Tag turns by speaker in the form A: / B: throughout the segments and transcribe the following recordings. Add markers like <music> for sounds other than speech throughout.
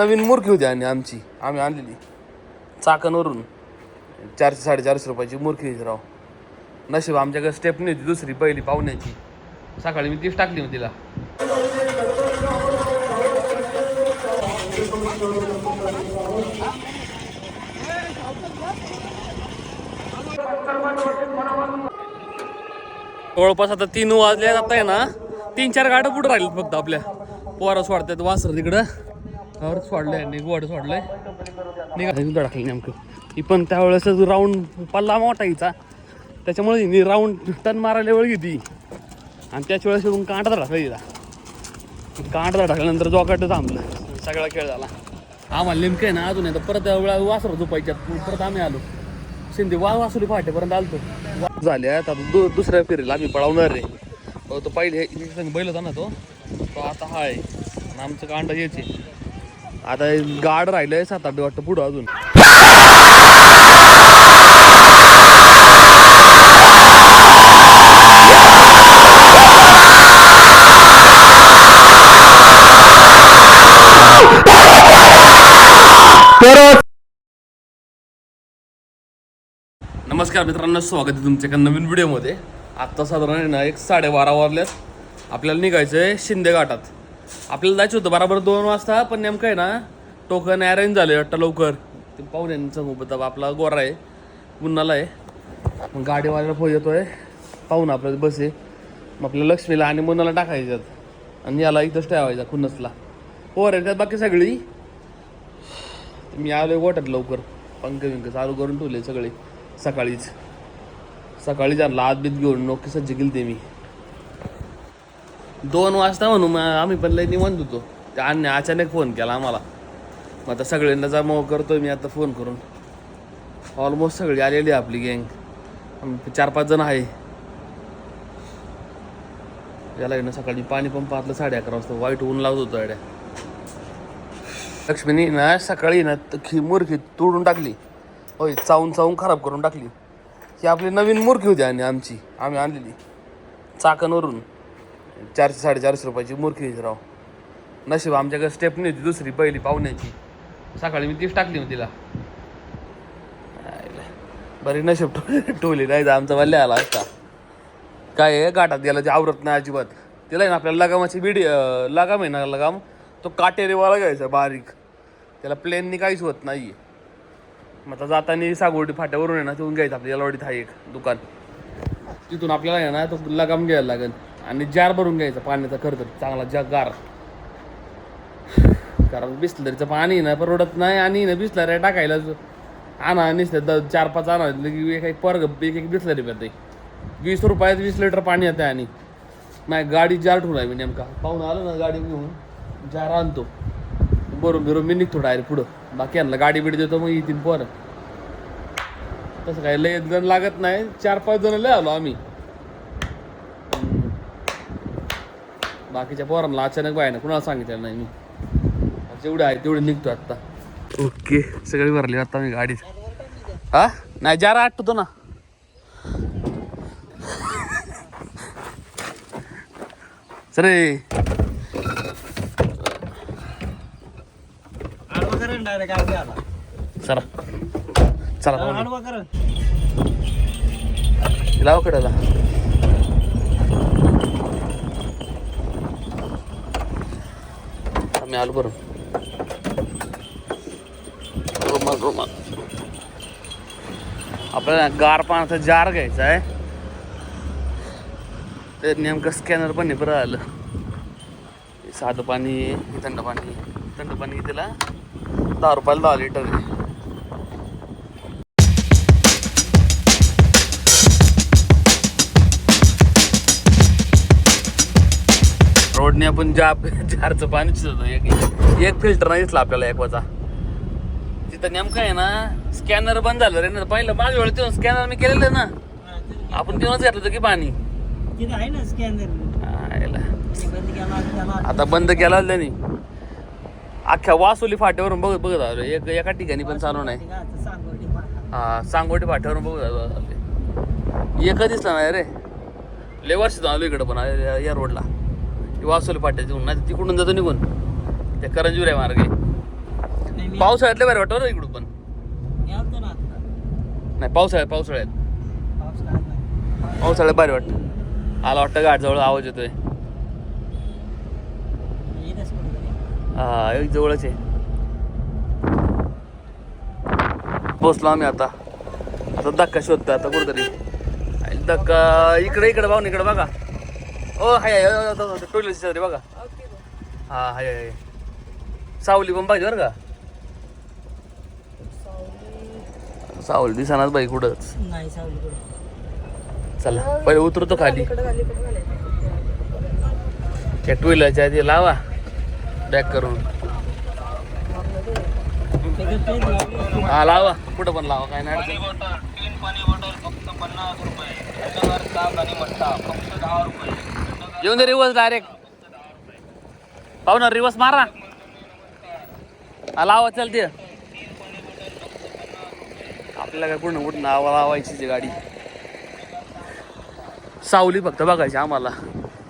A: नवीन मुरकी होती आणि आमची. आम्ही आणलेली. चाकणवरून. चारशे साडेचारशे रुपयाची मुरकी होती राव. नशीब आमच्याकडे स्टेपनी होती दुसरी पहिली पाहुण्याची. सकाळी मी तीच टाकली होती तिला. जवळपास आता तीन वाजले आता आहे ना तीन चार गाड्या पुढे राहिलेत फक्त आपल्या. पोरा सोडतात वासर तिकडं. और सोडलंय आणि गोड निघा. टाकलं नेमकं. ही पण त्यावेळेस राऊंड पल्ला मोठा त्याच्यामुळे हिने राऊंड टन मारायला वेळ घेतली. आणि त्याच वेळेस कांटा टाकला हिला कांटा टाकल्यानंतर जोकाट थांबला. सगळा खेळ झाला. आम्हाला नेमकं आहे ना अजून आहे तर परत वेळा वासर झोपायच्यात. परत आम्ही आलो. शिंदे वा वासुली फाटेपर्यंत आलतो. झाले आता दु दुसऱ्या फेरीला आम्ही पळवणार रे तो पहिले बैल होता ना तो. तो आता हा आहे आणि आमचं कांडा यायचे आता गाड राहिलंय सात आठ वाटतं पुढं अजून. नमस्कार मित्रांनो स्वागत आहे तुमच्या एका नवीन व्हिडिओमध्ये. आत्ता साधारण आहे ना एक साडेबारा वाजल्यात. आपल्याला निघायचं आहे शिंदे घाटात. आपल्याला जायचं होतं बराबर दोन वाजता पण नेमकं आहे ना टोकन अरेंज झाले वाटतं लवकर. ते पाहुण्यांचा सोबत आपला गोरा आहे पुन्हाला आहे. मग गाडीवाल्याला फोन येतोय. पाहून आपलं बस आहे. मग आपल्या लक्ष्मीला आणि मुन्नाला टाकायच्यात. आणि याला इथंच ठेवायचा खुन्नसला. हो आहे त्यात बाकी सगळी? मी आलो वाटत लवकर. पंख विंक चालू करून ठेवले सगळे. सकाळीच. सकाळीच आणला आत बीत घेऊन नोकी सज्ज केली ते मी. दोन वाजता म्हणून मग आम्ही पण लय निवांत होतो. त्या अन्य अचानक फोन केला आम्हाला. मग आता सगळ्यांना जमा करतोय मी आता फोन करून. ऑलमोस्ट सगळी आलेली आहे आपली गँग चार पाच जण आहे. याला येणं सकाळी पाणी पंप आतलं साडे अकरा वाजता वाईट ऊन लावत होतो अड्या लक्ष्मीनी ना सकाळी ना खी मुरखी तोडून टाकली. होय चावून चावून खराब करून टाकली. ही आपली नवीन मुरखी होती आणि आमची. आम्ही आणलेली. चाकणवरून. चारशे साडेचारशे रुपयाची मूर्खी राव. नशीब आमच्याकडे स्टेपनी होती दुसरी पहिली पाहुण्याची. सकाळी मी तीच टाकली होती तिला. बरी नशीब टो- टोली नाही तर आमचा वल्ल्या आला असता. काय आहे गाठात गेला ते आवरत नाही अजिबात. तिला आहे ना आपल्याला लगामाची बिडी लगाम आहे ना लगाम तो काटेरीवाला घ्यायचा बारीक. त्याला प्लेननी काहीच होत नाही. मग आता जाताना सागवडी फाट्यावरून आहे ना तिथून घ्यायचं आपल्याला यालवाडीत आहे एक दुकान. तिथून आपल्याला आहे ना तो लगाम घ्यायला लागेल. आणि जार भरून घ्यायचा पाण्याचा खरं तर चांगला जगार. गार कारण बिस्लरीचं पाणी ना परवडत नाही आणि ना बिसलरी टाकायला आणा नुसतं द चार पाच आणा लगे एक एक परग एक एक बिसलरी पेते. वीस रुपयात वीस लिटर पाणी येतं आणि. नाही गाडी जार ठेवून मी नेमका. पाहून आलो ना गाडी घेऊन जार आणतो. बरोबर बिरो मी निघतो डायरेक्ट पुढं. बाकी आणलं गाडी बिडी देतो मग येतील पोरं. तसं काय लय जण लागत नाही. चार पाच जण लय आलो आम्ही. बाकीच्या पोरांना अचानक बाय ना कुणाला सांगितलं नाही मी. जेवढे आहे तेवढे निघतो आता. ओके सगळी भरली आता मी गाडीत. हा? नाही जारा आठवतो ना. सरे. चला. चला लाव कडेला. आम्ही आलो बरं. रुमाल रुमाल. आपल्याला गार पाण्याचा जार घ्यायचा आहे. ते नेमकं स्कॅनर पण बरं आलं. साधं पाणी थंड पाणी थंड पाणी त्याला दहा रुपयाला दहा लिटर आहे. रोडने आपण जा जारचं पाणी होतं एक एक फिल्टर नाही दिसला आपल्याला एकवाचा तिथं नेमकं आहे ना स्कॅनर बंद झालं रे ना पहिलं माझ्या वेळेस तिथून स्कॅनर मी केलेलं ना. आपण तिथूनच घेतलं होतं की पाणी.
B: आहे ना स्कॅनर
A: आता बंद केला त्यांनी. अख्ख्या वासोली फाट्यावरून बघत बघत आलो. एक एका ठिकाणी पण चालू नाही. हा सांगोटी फाट्यावरून बघत आलो. एक दिसला नाही रे. लय वर्ष आलो इकडं पण या या रोडला वासोली फाट्या तिकडून नाही तिकडून जातो निघून. त्या करंजीवर आहे मार्गे. पावसाळ्यातले बरं वाटतं इकडून पण. नाही पावसाळ्यात पावसाळ्यात. पावसाळ्यात भारी वाटतं. आला वाटतं गाडजवळ आवाज येतोय. हा एक जवळच आहे. पोचलो आम्ही आता. आता धक्का शोधतो आता कुठेतरी. धक्का इकडे इकडे पाहून इकडे बघा. ओ हाय टोयलेट शेजारी बघा. हा हाय हाय सावली पण पाहिजे बरं का? सावली. दिसानाच बाई कुठंच
B: नाही सावली कुठं?
A: चला पहिले उतरतो खाली. त्या टू व्हीलरच्या आधी लावा बॅक करून. हा लावा. कुठं पण लावा काय नाही अडचण. येऊन दे रिवर्स डायरेक्ट पाहू ना रिवर्स मारा आला आवाज चलते आपल्याला काय कुठं कुठं नावा लावायची ती गाडी. सावली फक्त बघायची आम्हाला.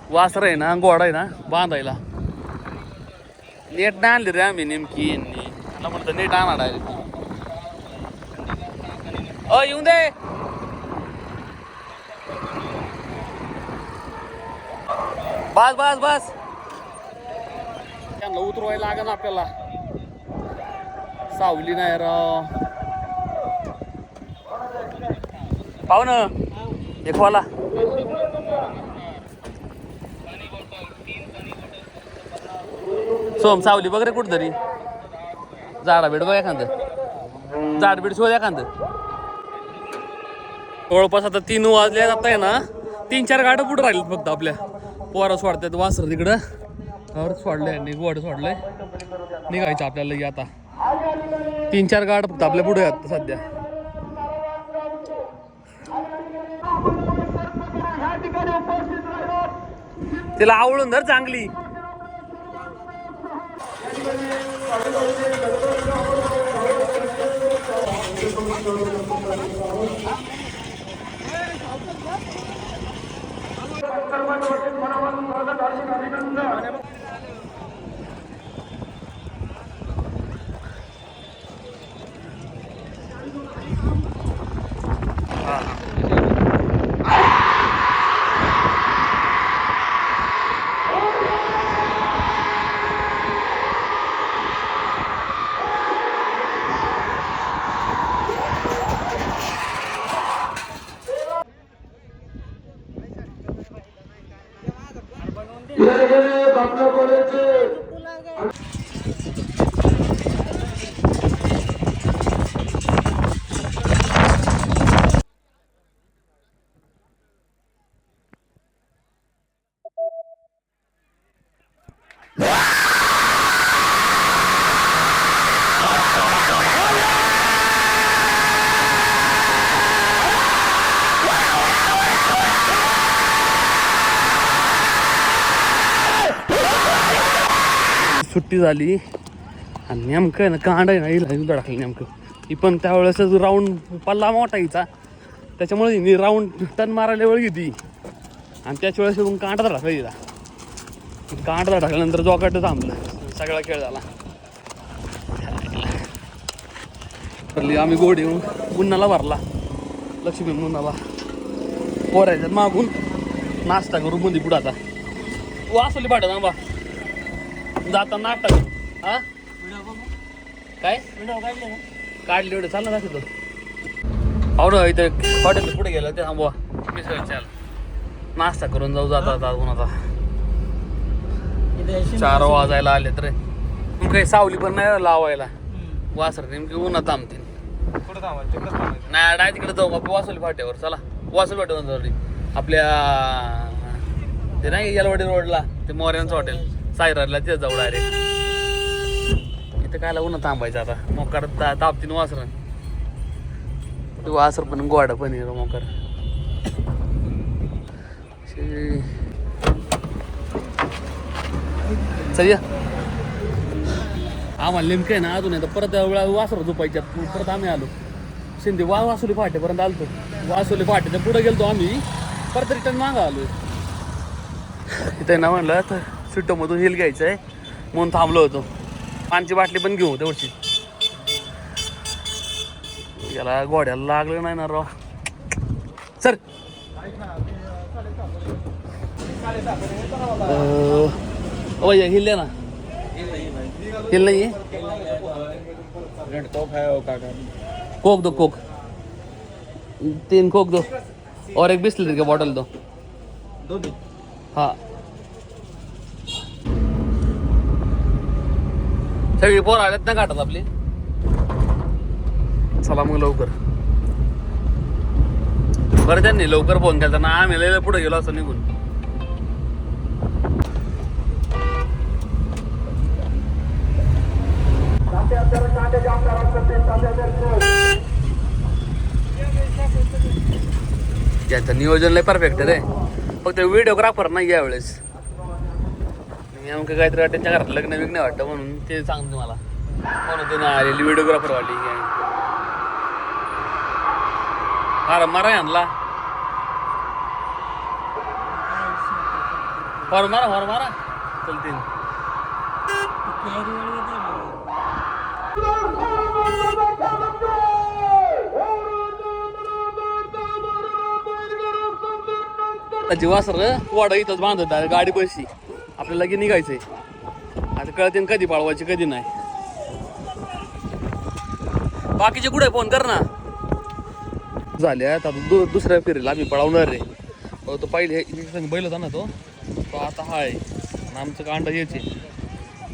A: वासर आहे ना गोडा आहे ना बांधायला. नेट नाही आणली रे आम्ही नेमकी. यांनी म्हणतो नेट आणा डायरेक्ट अ येऊन दे. बस बस बस. त्यांना उतरवायला लागेल आपल्याला. सावली नाही राव. पाहू ना एक वाला. सोम सावली बघ रे कुठतरी. झाडा बीड बघ एखादं. झाड बीड शोध एखादं. जवळपास आता तीन वाजले आता आहे ना. तीन चार गाड्या पुढे राहिलेत फक्त आपल्या. पोरं सोडतात वासर तिकडं. और सोडलंय आणि सोडलंय. निघायचं आपल्याला आता. तीन चार गाड फक्त आपल्या पुढे आहेत सध्या. तिला आवळून धर चांगली. అభినందన হয়েছে सुट्टी झाली. आणि नेमकं आहे ना कांडा आहे ना हिला हिला नेमकं. ही पण त्यावेळेस राऊंड पल्ला मोठा हिचा. त्याच्यामुळे मी राऊंड टन मारायला वेळ घेतली. आणि त्याच वेळेस मग कांडा टाकला हिला. कांडा टाकल्यानंतर जोकाट थांबलं. सगळा खेळ झाला. ठरली आम्ही गोड येऊन मुन्नाला भरला. लक्ष्मी मुन्नाला. पोरायचं मागून. नाश्ता करू बुंदी पुढं आता वासवली पाठवत जाता नाटक. हा? काय?
B: काढले
A: एवढे चाललं दाखवतो पाहुणं इथं हॉटेल पुढे गेलं ते थांबवा. मिसळ चाल. नाश्ता करून जाऊ जाता जाता
B: इथे
A: चार वाजायला आले तर काही सावली पण नाही लावायला. वासर नेमकी उन्हात थांबते. नाही डाय तिकडे जाऊ आपण वासोली फाट्यावर. चला. वासोली फाट्यावर आपल्या ते नाही येलवाडी रोडला ते मोर्यांचं हॉटेल सायराला तिथं जाऊ डायरेक्ट इथं कायला उन्हा थांबायचं आता? मोकार दा तापतीन वासर. ते वासर पण गोडा पण येतो मोकार. चल आम्हाला नेमकं आहे ना अजून आहे तर परत वेळा वासर झोपायच्यात परत आम्ही आलो. शिंदे वा वासुली पहाटेपर्यंत आलतो. वासुली पहाटेच्या पुढे गेलतो आम्ही. परत रिटर्न मागा आलो इथे ना म्हणलं तर सुट्टमधून हिल घ्यायचं आहे म्हणून थांबलो होतो. पानची बाटली पण घेऊ तेवढची याला गोड्याला लागलं नाही ना राव. सर वय हिल ना. हिल नाही
B: कॉक वो काका
A: कोक दो कोक. तीन कोक दो. और एक बिस्लरी का बॉटल दो? हा. सगळी पोर आल्यात ना काटत आपली? चला मग लवकर. बरं त्यांनी लवकर फोन केला ना आम्ही लय पुढे गेलो असं निघून. त्याचं नियोजन लय परफेक्ट रे. फक्त व्हिडिओग्राफर नाही यावेळेस नेमकं काहीतरी त्यांच्या घरात लग्न विग्न वाटतं म्हणून ते सांगते मला. म्हणून ते आलेली व्हिडिओग्राफर वाटली अरे मारा आणला हॉर मारा हॉर मारा. चलतील जीवासर वाडा इथंच बांधत गाडी पैसे आपल्याला की निघायचंय. आता कळते कधी पाळवायची कधी नाही. बाकीचे कुठे फोन कर ना. झाले आता दु दुसऱ्या फेरीला आम्ही पळवणार रे तो पहिले बैल होता ना तो. तो आता हा आहे आणि आमचं कांडा यायचे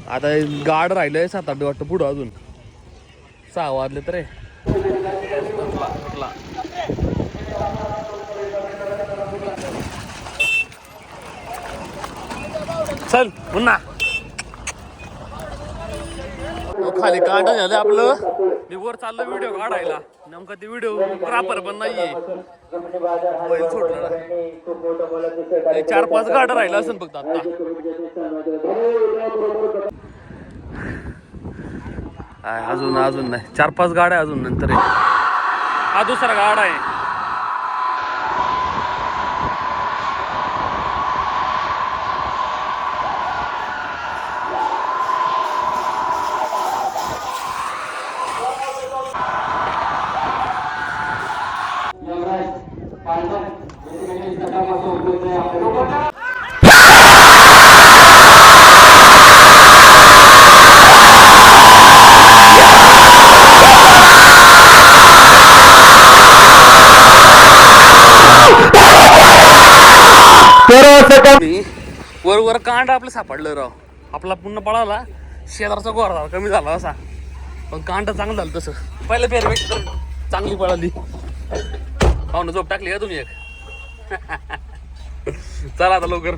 A: आता गाड राहिलंय सात आठ वाटतं पुढं अजून. सहा वाजले तर आहे. चल पुन्हा खाली काढा झालं आपलं. मी वर चाललं व्हिडिओ काढायला. नेमका ते व्हिडिओ प्रॉपर पण नाहीये. बैल ना. चार पाच गाड राहिलं असेल फक्त आता. अजून अजून नाही. चार पाच गाड्या अजून नंतर हा दुसरा गाड आहे मी वर वर कांड आपलं सापडलं राव. आपला पुन्हा पळाला शेजारचा गोरा झाला कमी झाला असा. पण कांड चांगलं झालं तसं. पहिलं फेरवेट तर चांगली पळाली. पाहुणं झोप टाकली का तुम्ही एक? <laughs> चला आता लवकर.